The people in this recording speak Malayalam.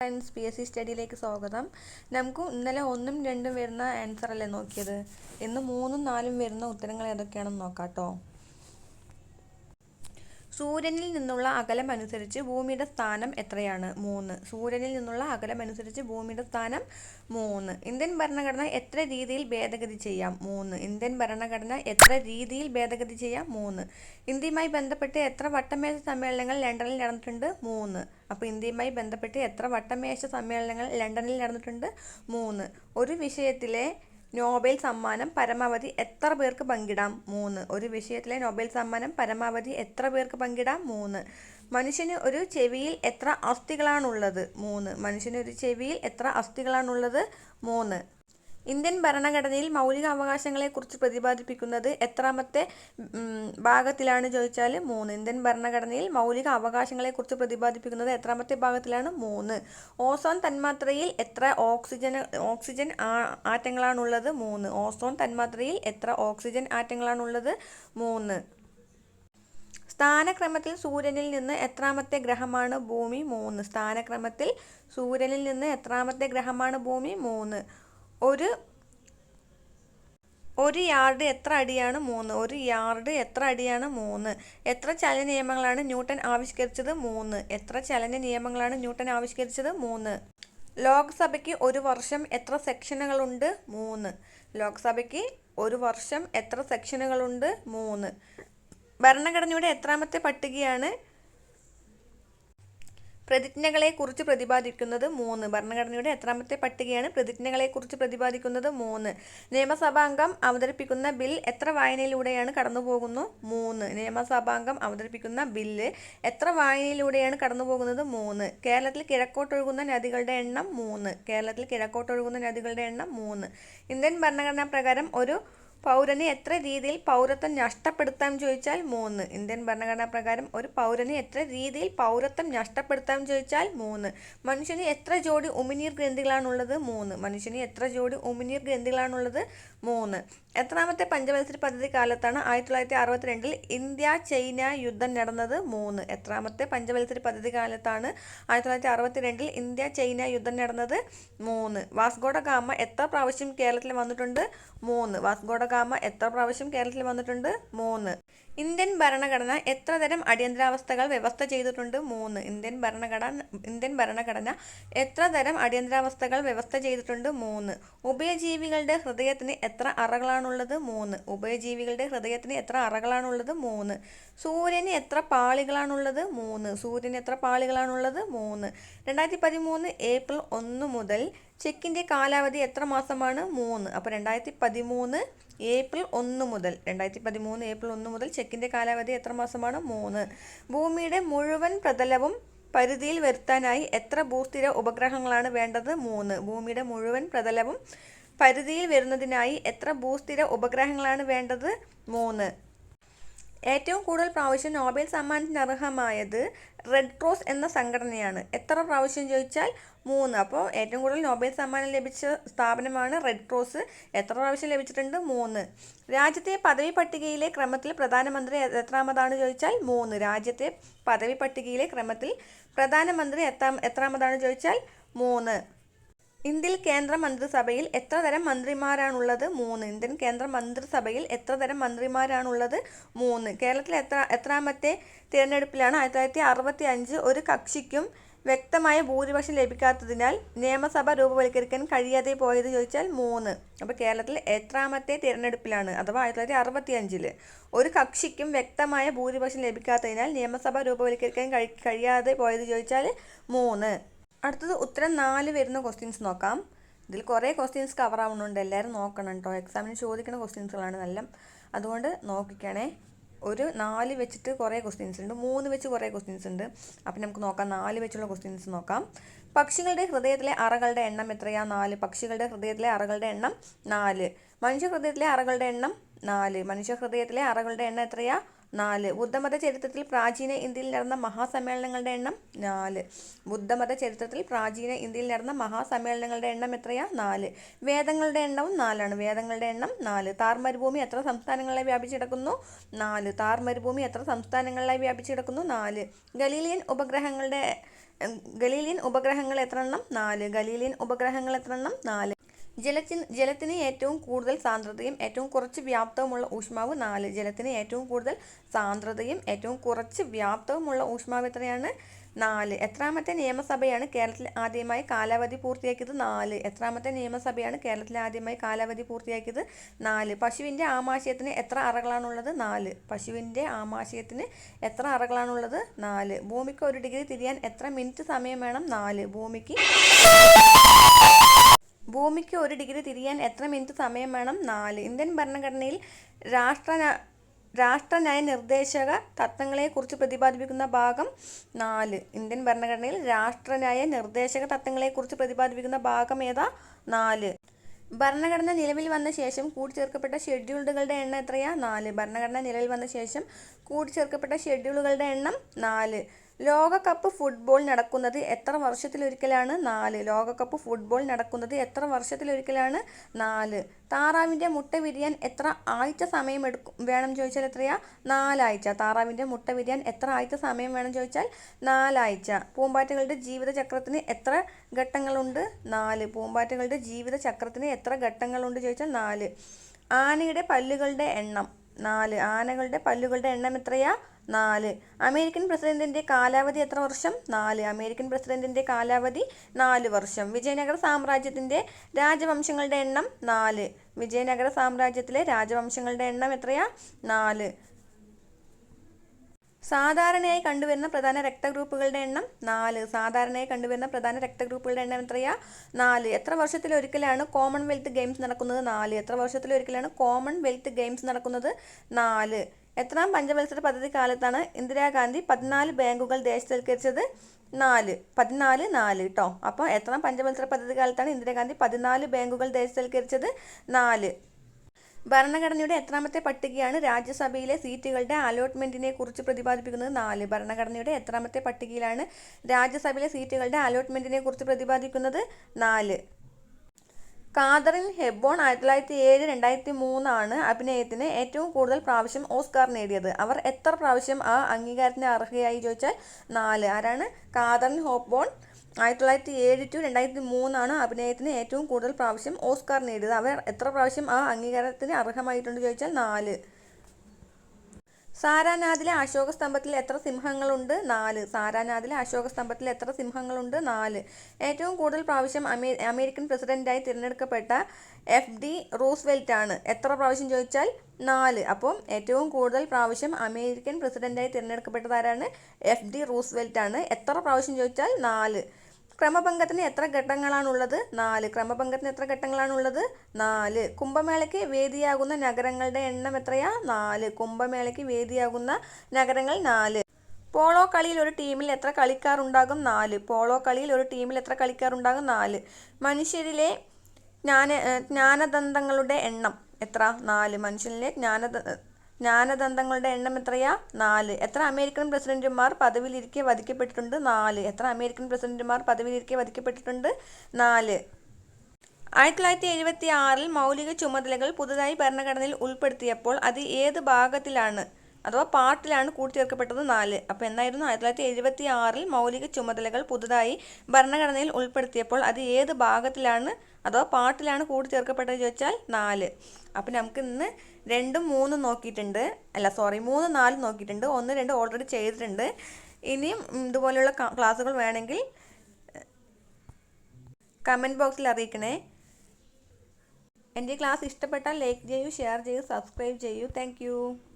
ഫ്രണ്ട്സ് പി എസ് സി സ്റ്റഡിയിലേക്ക് സ്വാഗതം. നമുക്ക് ഇന്നലെ ഒന്നും രണ്ടും വരുന്ന ആൻസർ അല്ലേ നോക്കിയത്? ഇന്ന് മൂന്നും നാലും വരുന്ന ഉത്തരങ്ങൾ ഏതൊക്കെയാണെന്ന് നോക്കാം കേട്ടോ സൂര്യനിൽ നിന്നുള്ള അകലം അനുസരിച്ച് ഭൂമിയുടെ സ്ഥാനം എത്രയാണ്? മൂന്ന്. സൂര്യനിൽ നിന്നുള്ള അകലം അനുസരിച്ച് ഭൂമിയുടെ സ്ഥാനം മൂന്ന്. ഇന്ത്യൻ ഭരണഘടന എത്ര രീതിയിൽ ഭേദഗതി ചെയ്യാം? മൂന്ന്. ഇന്ത്യൻ ഭരണഘടന എത്ര രീതിയിൽ ഭേദഗതി ചെയ്യാം? മൂന്ന്. ഇന്ത്യയുമായി ബന്ധപ്പെട്ട് എത്ര വട്ടമേശ സമ്മേളനങ്ങൾ ലണ്ടനിൽ നടന്നിട്ടുണ്ട്? മൂന്ന്. അപ്പോൾ ഇന്ത്യയുമായി ബന്ധപ്പെട്ട് എത്ര വട്ടമേശ സമ്മേളനങ്ങൾ ലണ്ടനിൽ നടന്നിട്ടുണ്ട്? മൂന്ന്. ഒരു വിഷയത്തിലെ നോബൽ സമ്മാനം പരമാവധി എത്ര പേർക്ക് പങ്കിടാം? മൂന്ന്. ഒരു വിഷയത്തിലെ നോബൽ സമ്മാനം പരമാവധി എത്ര പേർക്ക് പങ്കിടാം? മൂന്ന്. മനുഷ്യന് ഒരു ചെവിയിൽ എത്ര അസ്ഥികളാണുള്ളത്? മൂന്ന്. മനുഷ്യന് ഒരു ചെവിയിൽ എത്ര അസ്ഥികളാണുള്ളത്? മൂന്ന്. ഇന്ത്യൻ ഭരണഘടനയിൽ മൗലിക അവകാശങ്ങളെക്കുറിച്ച് പ്രതിപാദിപ്പിക്കുന്നത് എത്രാമത്തെ ഭാഗത്തിലാണ് ചോദിച്ചാൽ മൂന്ന്. ഇന്ത്യൻ ഭരണഘടനയിൽ മൗലിക അവകാശങ്ങളെക്കുറിച്ച് പ്രതിപാദിപ്പിക്കുന്നത് എത്രാമത്തെ ഭാഗത്തിലാണ് മൂന്ന്. ഓസോൺ തന്മാത്രയിൽ എത്ര ഓക്സിജൻ ഓക്സിജൻ ആറ്റങ്ങളാണുള്ളത്? മൂന്ന്. ഓസോൺ തന്മാത്രയിൽ എത്ര ഓക്സിജൻ ആറ്റങ്ങളാണുള്ളത്? മൂന്ന്. സ്ഥാനക്രമത്തിൽ സൂര്യനിൽ നിന്ന് എത്രാമത്തെ ഗ്രഹമാണ് ഭൂമി? മൂന്ന്. സ്ഥാനക്രമത്തിൽ സൂര്യനിൽ നിന്ന് എത്രാമത്തെ ഗ്രഹമാണ് ഭൂമി? മൂന്ന്. ഒരു ഒരു യാർഡ് എത്ര അടിയാണ് മൂന്ന്? ഒരു യാർഡ് എത്ര അടിയാണ് മൂന്ന്? എത്ര ചലന നിയമങ്ങളാണ് ന്യൂട്ടൺ ആവിഷ്കരിച്ചത് മൂന്ന്? എത്ര ചലന നിയമങ്ങളാണ് ന്യൂട്ടൺ ആവിഷ്കരിച്ചത് മൂന്ന്? ലോക്സഭയ്ക്ക് ഒരു വർഷം എത്ര സെക്ഷനുകളുണ്ട് മൂന്ന്? ലോക്സഭയ്ക്ക് ഒരു വർഷം എത്ര സെക്ഷനുകളുണ്ട് മൂന്ന്? ഭരണഘടനയുടെ എത്രാമത്തെ പട്ടികയാണ് പ്രതിജ്ഞകളെക്കുറിച്ച് പ്രതിപാദിക്കുന്നത് മൂന്ന്. ഭരണഘടനയുടെ എത്രാമത്തെ പട്ടികയാണ് പ്രതിജ്ഞകളെക്കുറിച്ച് പ്രതിപാദിക്കുന്നത് മൂന്ന്. നിയമസഭാംഗം അവതരിപ്പിക്കുന്ന ബിൽ എത്ര വായനയിലൂടെയാണ് കടന്നുപോകുന്നു? മൂന്ന്. നിയമസഭാംഗം അവതരിപ്പിക്കുന്ന ബില്ല് എത്ര വായനയിലൂടെയാണ് കടന്നുപോകുന്നത്? മൂന്ന്. കേരളത്തിൽ കിഴക്കോട്ടൊഴുകുന്ന നദികളുടെ എണ്ണം മൂന്ന്. കേരളത്തിൽ കിഴക്കോട്ടൊഴുകുന്ന നദികളുടെ എണ്ണം മൂന്ന്. ഇന്ത്യൻ ഭരണഘടനാ പ്രകാരം ഒരു പൗരന് എത്ര രീതിയിൽ പൗരത്വം നഷ്ടപ്പെടുത്താം ചോദിച്ചാൽ മൂന്ന്. ഇന്ത്യൻ ഭരണഘടനാ പ്രകാരം ഒരു പൗരന് എത്ര രീതിയിൽ പൗരത്വം നഷ്ടപ്പെടുത്താം ചോദിച്ചാൽ മൂന്ന്. മനുഷ്യന് എത്ര ജോഡി ഉമിനീർ ഗ്രന്ഥികളാണുള്ളത്? മൂന്ന്. മനുഷ്യന് എത്ര ജോഡി ഉമിനീർ ഗ്രന്ഥികളാണുള്ളത്? മൂന്ന്. എത്രാമത്തെ പഞ്ചവത്സര പദ്ധതി കാലത്താണ് ആയിരത്തി തൊള്ളായിരത്തി അറുപത്തിരണ്ടിൽ ഇന്ത്യ ചൈന യുദ്ധം നടന്നത്? മൂന്ന്. എത്രാമത്തെ പഞ്ചവത്സര പദ്ധതി കാലത്താണ് ആയിരത്തി തൊള്ളായിരത്തി അറുപത്തിരണ്ടിൽ ഇന്ത്യ ചൈന യുദ്ധം നടന്നത്? മൂന്ന്. വാസ്കോഡ ഗാമ എത്ര പ്രാവശ്യം കേരളത്തിൽ വന്നിട്ടുണ്ട്? മൂന്ന്. വാസ്കോഡ ഗാമ എത്ര പ്രാവശ്യം കേരളത്തിൽ വന്നിട്ടുണ്ട്? മൂന്ന്. ഇന്ത്യൻ ഭരണഘടന എത്ര തരം അടിയന്തരാവസ്ഥകൾ വ്യവസ്ഥ ചെയ്തിട്ടുണ്ട്? മൂന്ന്. ഇന്ത്യൻ ഭരണഘടന ഇന്ത്യൻ ഭരണഘടന എത്ര തരം അടിയന്തരാവസ്ഥകൾ വ്യവസ്ഥ ചെയ്തിട്ടുണ്ട്? മൂന്ന്. ഉഭയജീവികളുടെ ഹൃദയത്തിന് എത്ര അറകളാണുള്ളത്? മൂന്ന്. ഉഭയജീവികളുടെ ഹൃദയത്തിന് എത്ര അറകളാണുള്ളത്? മൂന്ന്. സൂര്യന് എത്ര പാളികളാണുള്ളത്? മൂന്ന്. സൂര്യന് എത്ര പാളികളാണുള്ളത്? മൂന്ന്. രണ്ടായിരത്തി പതിമൂന്ന് ഏപ്രിൽ ഒന്ന് മുതൽ ചെക്കിന്റെ കാലാവധി എത്ര മാസമാണ്? മൂന്ന്. അപ്പോൾ രണ്ടായിരത്തി പതിമൂന്ന് ഏപ്രിൽ ഒന്ന് മുതൽ രണ്ടായിരത്തി പതിമൂന്ന് ഏപ്രിൽ ഒന്ന് മുതൽ ചെക്കിന്റെ കാലാവധി എത്ര മാസമാണ്? മൂന്ന്. ഭൂമിയുടെ മുഴുവൻ പ്രതലവും പരിധിയിൽ വരുത്താനായി എത്ര ഭൂസ്ഥിര ഉപഗ്രഹങ്ങളാണ് വേണ്ടത്? മൂന്ന്. ഭൂമിയുടെ മുഴുവൻ പ്രതലവും പരിധിയിൽ വരുന്നതിനായി എത്ര ഭൂസ്ഥിര ഉപഗ്രഹങ്ങളാണ് വേണ്ടത്? മൂന്ന്. ഏറ്റവും കൂടുതൽ പ്രാവശ്യം നോബൽ സമ്മാനത്തിന് അർഹമായത് റെഡ് ക്രോസ് എന്ന സംഘടനയാണ്. എത്ര പ്രാവശ്യം ചോദിച്ചാൽ മൂന്ന്. അപ്പോൾ ഏറ്റവും കൂടുതൽ നോബൽ സമ്മാനം ലഭിച്ച സ്ഥാപനമാണ് റെഡ് ക്രോസ്. എത്ര പ്രാവശ്യം ലഭിച്ചിട്ടുണ്ട്? മൂന്ന്. രാജ്യത്തെ പദവി പട്ടികയിലെ ക്രമത്തിൽ പ്രധാനമന്ത്രി എത്രാമതാണ് ചോദിച്ചാൽ മൂന്ന്. രാജ്യത്തെ പദവി പട്ടികയിലെ ക്രമത്തിൽ പ്രധാനമന്ത്രി എത്ര എത്രാമതാണ് ചോദിച്ചാൽ മൂന്ന്. ഇന്ത്യൻ കേന്ദ്ര മന്ത്രിസഭയിൽ എത്ര തരം മന്ത്രിമാരാണുള്ളത്? മൂന്ന്. ഇന്ത്യൻ കേന്ദ്ര മന്ത്രിസഭയിൽ എത്ര തരം മന്ത്രിമാരാണുള്ളത്? മൂന്ന്. കേരളത്തിൽ എത്ര എത്രാമത്തെ തിരഞ്ഞെടുപ്പിലാണ് ആയിരത്തി തൊള്ളായിരത്തി അറുപത്തി അഞ്ച് ഒരു കക്ഷിക്കും വ്യക്തമായ ഭൂരിപക്ഷം ലഭിക്കാത്തതിനാൽ നിയമസഭ രൂപവൽക്കരിക്കാൻ കഴിയാതെ പോയത് ചോദിച്ചാൽ മൂന്ന്. അപ്പോൾ കേരളത്തിൽ എത്രാമത്തെ തിരഞ്ഞെടുപ്പിലാണ്? അഥവാ ആയിരത്തി തൊള്ളായിരത്തി അറുപത്തി ഒരു കക്ഷിക്കും വ്യക്തമായ ഭൂരിപക്ഷം ലഭിക്കാത്തതിനാൽ നിയമസഭ രൂപവൽക്കരിക്കാൻ കഴിയാതെ പോയത് ചോദിച്ചാൽ മൂന്ന്. അടുത്തത് ഉത്തരം നാല് വരുന്ന ക്വസ്റ്റ്യൻസ് നോക്കാം. ഇതിൽ കുറേ ക്വസ്റ്റ്യൻസ് കവർ ആവുന്നുണ്ട്. എല്ലാവരും നോക്കണം കേട്ടോ എക്സാമിന് ചോദിക്കുന്ന ക്വസ്റ്റ്യൻസുകളാണ് നല്ല. അതുകൊണ്ട് നോക്കിക്കണേ. ഒരു നാല് വെച്ചിട്ട് കുറേ ക്വസ്റ്റ്യൻസ് ഉണ്ട്. മൂന്ന് വെച്ച് കുറേ ക്വസ്റ്റ്യൻസ് ഉണ്ട്. അപ്പം നമുക്ക് നോക്കാം. നാല് വെച്ചുള്ള ക്വസ്റ്റ്യൻസ് നോക്കാം. പക്ഷികളുടെ ഹൃദയത്തിലെ അറകളുടെ എണ്ണം എത്രയാ? നാല്. പക്ഷികളുടെ ഹൃദയത്തിലെ അറകളുടെ എണ്ണം നാല്. മനുഷ്യ ഹൃദയത്തിലെ അറകളുടെ എണ്ണം നാല്. മനുഷ്യ ഹൃദയത്തിലെ അറകളുടെ എണ്ണം എത്രയാ? നാല്. ബുദ്ധമത ചരിത്രത്തിൽ പ്രാചീന ഇന്ത്യയിൽ നടന്ന മഹാസമ്മേളനങ്ങളുടെ എണ്ണം നാല്. ബുദ്ധമത ചരിത്രത്തിൽ പ്രാചീന ഇന്ത്യയിൽ നടന്ന മഹാസമ്മേളനങ്ങളുടെ എണ്ണം എത്രയാണ് നാല്. വേദങ്ങളുടെ എണ്ണവും നാലാണ്. വേദങ്ങളുടെ എണ്ണം നാല്. താർ മരുഭൂമി എത്ര സംസ്ഥാനങ്ങളെ വ്യാപിച്ചിടക്കുന്നു നാല്. താർ മരുഭൂമി എത്ര സംസ്ഥാനങ്ങളെ വ്യാപിച്ചിടക്കുന്നു നാല്. ഗലീലിയൻ ഉപഗ്രഹങ്ങളുടെ ഗലീലിയൻ ഉപഗ്രഹങ്ങൾ എത്ര എണ്ണം? നാല്. ഗലീലിയൻ ഉപഗ്രഹങ്ങൾ എത്ര എണ്ണം? നാല്. ജലത്തിന് ജലത്തിന് ഏറ്റവും കൂടുതൽ സാന്ദ്രതയും ഏറ്റവും കുറച്ച് വ്യാപ്തവുമുള്ള ഊഷ്മാവ് നാല്. ജലത്തിന് ഏറ്റവും കൂടുതൽ സാന്ദ്രതയും ഏറ്റവും കുറച്ച് വ്യാപ്തവുമുള്ള ഊഷ്മാവ് എത്രയാണ്? നാല്. എത്രാമത്തെ നിയമസഭയാണ് കേരളത്തിൽ ആദ്യമായി കാലാവധി പൂർത്തിയാക്കിയത്? നാല്. എത്രാമത്തെ നിയമസഭയാണ് കേരളത്തിൽ ആദ്യമായി കാലാവധി പൂർത്തിയാക്കിയത്? നാല്. പശുവിന്റെ ആമാശയത്തിന് എത്ര അറകളാണുള്ളത്? നാല്. പശുവിന്റെ ആമാശയത്തിന് എത്ര അറകളാണുള്ളത്? നാല്. ഭൂമിക്ക് ഒരു ഡിഗ്രി തിരിയാൻ എത്ര മിനിറ്റ് സമയം വേണം? നാല്. ഭൂമിക്ക് ഭൂമിക്ക് ഒരു ഡിഗ്രി തിരിയാൻ എത്ര മിനിറ്റ് സമയം വേണം? നാല്. ഇന്ത്യൻ ഭരണഘടനയിൽ രാഷ്ട്ര രാഷ്ട്രനയ നിർദ്ദേശക തത്വങ്ങളെക്കുറിച്ച് പ്രതിപാദിപ്പിക്കുന്ന ഭാഗം നാല്. ഇന്ത്യൻ ഭരണഘടനയിൽ രാഷ്ട്രനയ നിർദ്ദേശക തത്വങ്ങളെക്കുറിച്ച് പ്രതിപാദിപ്പിക്കുന്ന ഭാഗം ഏതാ? നാല്. ഭരണഘടന നിലവിൽ വന്ന ശേഷം കൂട്ടിച്ചേർക്കപ്പെട്ട ഷെഡ്യൂളുകളുടെ എണ്ണം എത്രയാ? നാല്. ഭരണഘടന നിലവിൽ വന്ന ശേഷം കൂട്ടിച്ചേർക്കപ്പെട്ട ഷെഡ്യൂളുകളുടെ എണ്ണം നാല്. ലോകകപ്പ് ഫുട്ബോൾ നടക്കുന്നത് എത്ര വർഷത്തിലൊരിക്കലാണ്? നാല്. ലോകകപ്പ് ഫുട്ബോൾ നടക്കുന്നത് എത്ര വർഷത്തിലൊരിക്കലാണ്? നാല്. താറാവിന്റെ മുട്ട വിരിയാൻ എത്ര ആഴ്ച സമയം എടുക്കും? വേണം ചോദിച്ചാൽ എത്രയാ? നാലാഴ്ച. താറാവിന്റെ മുട്ട വിരിയാൻ എത്ര ആഴ്ച സമയം വേണം ചോദിച്ചാൽ നാലാഴ്ച. പൂമ്പാറ്റകളുടെ ജീവിതചക്രത്തിന് എത്ര ഘട്ടങ്ങളുണ്ട്? നാല്. പൂമ്പാറ്റകളുടെ ജീവിതചക്രത്തിന് എത്ര ഘട്ടങ്ങളുണ്ട് ചോദിച്ചാൽ നാല്. ആനയുടെ പല്ലുകളുടെ എണ്ണം. നാല്. ആനകളുടെ പല്ലുകളുടെ എണ്ണം എത്രയാ? നാല്. അമേരിക്കൻ പ്രസിഡന്റിന്റെ കാലാവധി എത്ര വർഷം? നാല്. അമേരിക്കൻ പ്രസിഡന്റിന്റെ കാലാവധി നാല് വർഷം. വിജയനഗര സാമ്രാജ്യത്തിന്റെ രാജവംശങ്ങളുടെ എണ്ണം നാല്. വിജയനഗര സാമ്രാജ്യത്തിലെ രാജവംശങ്ങളുടെ എണ്ണം എത്രയാ? നാല്. സാധാരണയായി കണ്ടുവരുന്ന പ്രധാന രക്തഗ്രൂപ്പുകളുടെ എണ്ണം നാല്. സാധാരണയായി കണ്ടുവരുന്ന പ്രധാന രക്തഗ്രൂപ്പുകളുടെ എണ്ണം എത്രയാ? നാല്. എത്ര വർഷത്തിലൊരിക്കലാണ് കോമൺവെൽത്ത് ഗെയിംസ് നടക്കുന്നത് നാല്? എത്ര വർഷത്തിലൊരിക്കലാണ് കോമൺവെൽത്ത് ഗെയിംസ് നടക്കുന്നത് നാല്? എത്രാം പഞ്ചവത്സര പദ്ധതി കാലത്താണ് ഇന്ദിരാഗാന്ധി പതിനാല് ബാങ്കുകൾ ദേശവൽക്കരിച്ചത്? നാല്. പതിനാല് നാല് കേട്ടോ അപ്പോൾ എത്രാം പഞ്ചവത്സര പദ്ധതി കാലത്താണ് ഇന്ദിരാഗാന്ധി പതിനാല് ബാങ്കുകൾ ദേശവൽക്കരിച്ചത്? നാല്. ഭരണഘടനയുടെ എത്രാമത്തെ പട്ടികയാണ് രാജ്യസഭയിലെ സീറ്റുകളുടെ അലോട്ട്മെന്റിനെ കുറിച്ച് പ്രതിപാദിപ്പിക്കുന്നത് നാല്. ഭരണഘടനയുടെ എത്രാമത്തെ പട്ടികയിലാണ് രാജ്യസഭയിലെ സീറ്റുകളുടെ അലോട്ട്മെന്റിനെ കുറിച്ച് പ്രതിപാദിക്കുന്നത് നാല്. കാതറിൻ ഹെബ്ബോൺ ആയിരത്തി തൊള്ളായിരത്തി ഏഴ് രണ്ടായിരത്തി മൂന്നാണ് അഭിനയത്തിന് ഏറ്റവും കൂടുതൽ പ്രാവശ്യം ഓസ്കാർ നേടിയത്. അവർ എത്ര പ്രാവശ്യം ആ അംഗീകാരത്തിന് അർഹയായി ചോദിച്ചാൽ നാല്. ആരാണ്? കാതറിൻ ഹോബ്ബോൺ ആയിരത്തി തൊള്ളായിരത്തി ഏഴ് ടു രണ്ടായിരത്തി മൂന്നാണ് അഭിനയത്തിന് ഏറ്റവും കൂടുതൽ പ്രാവശ്യം ഓസ്കാർ നേടിയത്. അവർ എത്ര പ്രാവശ്യം ആ അംഗീകാരത്തിന് അർഹമായിട്ടുണ്ട് ചോദിച്ചാൽ നാല്. സാരാനാഥിലെ അശോക സ്തംഭത്തിൽ എത്ര സിംഹങ്ങളുണ്ട്? നാല്. സാരാനാഥിലെ അശോക സ്തംഭത്തിൽ എത്ര സിംഹങ്ങളുണ്ട്? നാല്. ഏറ്റവും കൂടുതൽ പ്രാവശ്യം അമേ അമേരിക്കൻ പ്രസിഡന്റായി തിരഞ്ഞെടുക്കപ്പെട്ട എഫ് ഡി റൂസ്വെൽറ്റ് ആണ് എത്ര പ്രാവശ്യം ചോദിച്ചാൽ നാല്. അപ്പം ഏറ്റവും കൂടുതൽ പ്രാവശ്യം അമേരിക്കൻ പ്രസിഡന്റായി തിരഞ്ഞെടുക്കപ്പെട്ടതാരാണ്? എഫ് ഡി റൂസ്വെൽറ്റ് ആണ് എത്ര പ്രാവശ്യം ചോദിച്ചാൽ നാല്. ക്രമഭംഗത്തിന് എത്ര ഘട്ടങ്ങളാണുള്ളത്? നാല്. ക്രമഭംഗത്തിന് എത്ര ഘട്ടങ്ങളാണുള്ളത്? നാല്. കുംഭമേളയ്ക്ക് വേദിയാകുന്ന നഗരങ്ങളുടെ എണ്ണം എത്രയാ? നാല്. കുംഭമേളയ്ക്ക് വേദിയാകുന്ന നഗരങ്ങൾ നാല്. പോളോ കളിയിൽ ഒരു ടീമിൽ എത്ര കളിക്കാർ ഉണ്ടാകും നാല്. പോളോ കളിയിൽ ഒരു ടീമിൽ എത്ര കളിക്കാർ ഉണ്ടാകും നാല്. മനുഷ്യരിലെ ജ്ഞാന ജ്ഞാനദന്തങ്ങളുടെ എണ്ണം എത്ര? നാല്. മനുഷ്യനിലെ ജ്ഞാനദ ജ്ഞാനദന്തങ്ങളുടെ എണ്ണം എത്രയാ? നാല്. എത്ര അമേരിക്കൻ പ്രസിഡന്റുമാർ പദവിയിലിരിക്കെ വധിക്കപ്പെട്ടിട്ടുണ്ട്? നാല്. എത്ര അമേരിക്കൻ പ്രസിഡന്റുമാർ പദവിയിലിരിക്കെ വധിക്കപ്പെട്ടിട്ടുണ്ട്? നാല്. ആയിരത്തി തൊള്ളായിരത്തി എഴുപത്തി ആറിൽ മൗലിക ചുമതലകൾ പുതുതായി ഭരണഘടനയിൽ ഉൾപ്പെടുത്തിയപ്പോൾ അത് ഏത് ഭാഗത്തിലാണ്? അഥവാ പാട്ടിലാണ് കൂട്ടിച്ചേർക്കപ്പെട്ടത് നാല്. അപ്പോൾ എന്നായിരുന്നു ആയിരത്തി തൊള്ളായിരത്തി എഴുപത്തി ആറിൽ മൗലിക ചുമതലകൾ പുതുതായി ഭരണഘടനയിൽ ഉൾപ്പെടുത്തിയപ്പോൾ അത് ഏത് ഭാഗത്തിലാണ് അഥവാ പാട്ടിലാണ് കൂട്ടിച്ചേർക്കപ്പെട്ടത് ചോദിച്ചാൽ നാല്. അപ്പോൾ നമുക്ക് ഇന്ന് രണ്ടും മൂന്നും നോക്കിയിട്ടുണ്ട്. അല്ല സോറി മൂന്ന് നാലും നോക്കിയിട്ടുണ്ട്. ഒന്ന് രണ്ട് ഓൾറെഡി ചെയ്തിട്ടുണ്ട്. ഇനിയും ഇതുപോലെയുള്ള ക്ലാ- ക്ലാസ്സുകൾ വേണമെങ്കിൽ കമന്റ് ബോക്സിൽ അറിയിക്കണേ. എന്റെ ക്ലാസ് ഇഷ്ടപ്പെട്ടാൽ ലൈക്ക് ചെയ്യൂ ഷെയർ ചെയ്യൂ സബ്സ്ക്രൈബ് ചെയ്യൂ. താങ്ക്